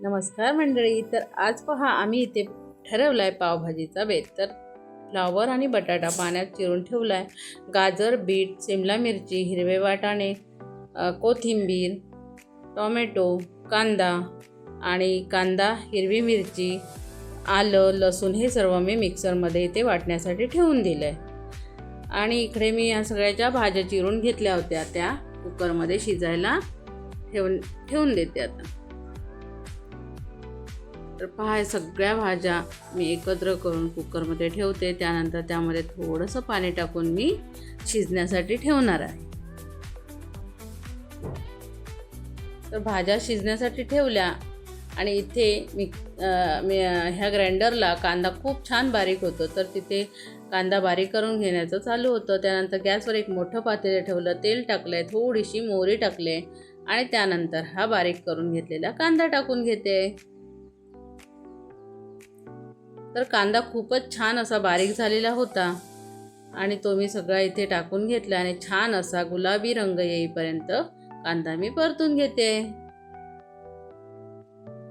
नमस्कार मंडळी तर आज पहा आम्ही इथे ठरवला आहे पावभाजीचा बेत तर फ्लावर आणि बटाटा पाण्यात चिरून ठेवला आहे गाजर बीट सिमला मिरची हिरवे वाटाणे कोथिंबीर टोमॅटो कांदा आणि कांदा हिरवी मिरची आलं लसूण हे सर्व मी मिक्सरमध्ये इथे वाटण्यासाठी ठेवून दिलं आहे आणि इकडे मी या सगळ्याच्या भाज्या चिरून घेतल्या होत्या. त्या कुकरमध्ये शिजायला ठेवून ठेवून देते आता. तर पहा सगळ्या भाज्या मी एकत्र करून कुकरमध्ये ठेवते. त्यानंतर त्यामध्ये थोडंसं पाणी टाकून मी शिजण्यासाठी ठेवणार आहे. तर भाज्या शिजण्यासाठी ठेवल्या आणि इथे मी मी ह्या ग्राइंडरला कांदा खूप छान बारीक होतो. तर तिथे कांदा बारीक करून घेण्याचं चालू होतं. त्यानंतर गॅसवर एक मोठं पातेलं ठेवलं. तेल टाकलं आहे थोडीशी मोहरी टाकले आणि त्यानंतर हा बारीक करून घेतलेला कांदा टाकून घेते. तर कांदा खूपच छान असा बारीक झालेला होता. आणि तो मी सगळा इथे टाकून घेतला आणि छान असा गुलाबी रंग येईपर्यंत कांदा मी परतून घेते.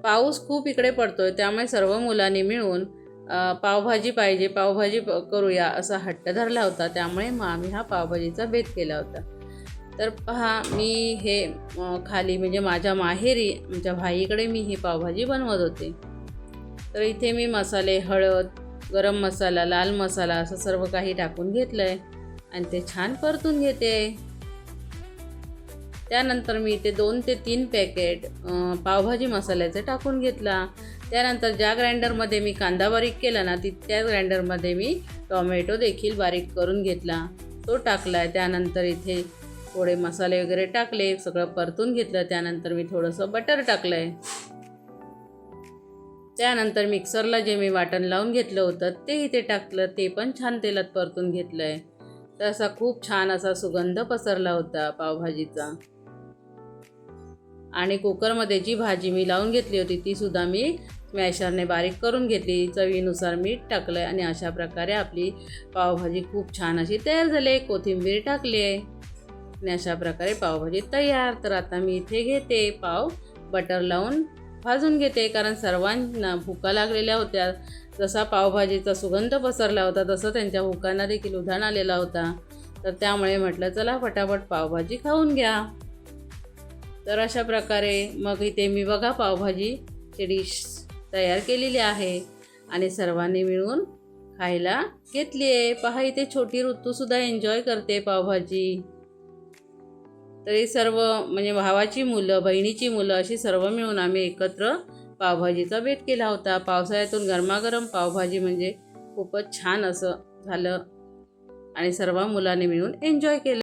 पाऊस खूप इकडे पडतोय त्यामुळे सर्व मुलांनी मिळून पावभाजी पाहिजे पावभाजी प- करूया असा हट्ट धरला होता. त्यामुळे मग आम्ही हा पावभाजीचा भेद केला होता. तर पहा मी हे खाली म्हणजे माझ्या माहेरी आमच्या भाईकडे मी ही पावभाजी बनवत होते. तर इथे मी मसाले हळद गरम मसाला लाल मसाला असं सर्व काही टाकून घेतलं आहे आणि ते छान परतून घेते. त्यानंतर मी इथे दोन ते तीन पॅकेट पावभाजी मसाल्याचे टाकून घेतला. त्यानंतर ज्या ग्राइंडरमध्ये मी कांदा बारीक केला ना ती त्या ग्राइंडरमध्ये मी टॉमॅटो देखील बारीक करून घेतला. तो टाकला आहे त्यानंतर इथे थोडे मसाले वगैरे टाकले सगळं परतून घेतलं. त्यानंतर मी थोडंसं बटर टाकलं आहे त्यानंतर मिक्सरला जे मी वाटण लावून घेतलं होतं ते इथे टाकलं ते पण छान तेलात परतून घेतलं आहे तर असा खूप छान असा सुगंध पसरला होता पावभाजीचा. आणि कुकरमध्ये जी भाजी मी लावून घेतली होती ती सुद्धा मी स्मॅशरने बारीक करून घेतली. चवीनुसार मीठ टाकलं आहे आणि अशा प्रकारे आपली पावभाजी खूप छान अशी तयार झाली. आहे कोथिंबीर टाकली आहे आणि अशा प्रकारे पावभाजी तयार. तर आता मी इथे घेते पाव बटर लावून. भाजून घेते कारण सर्वांना भुका लागलेल्या होत्या. जसा पावभाजीचा सुगंध पसरला होता तसं त्यांच्या भुकांना देखील उधाण आलेला होता. तर त्यामुळे म्हटलं चला फटाफट पावभाजी खाऊन घ्या. तर अशा प्रकारे मग इथे मी बघा पावभाजीची डिश तयार केलेली आहे आणि सर्वांनी मिळून खायला घेतली आहे पहा इथे छोटी ऋतूसुद्धा एन्जॉय करते पावभाजी. तरी सर्व म्हणजे भावाची मुलं बहिणीची मुलं अशी सर्व मिळून आम्ही एकत्र पावभाजीचा भेट केला होता. पावसाळ्यातून गरमागरम पावभाजी म्हणजे खूपच छान असं झालं आणि सर्व मुलांनी मिळून एन्जॉय केलं.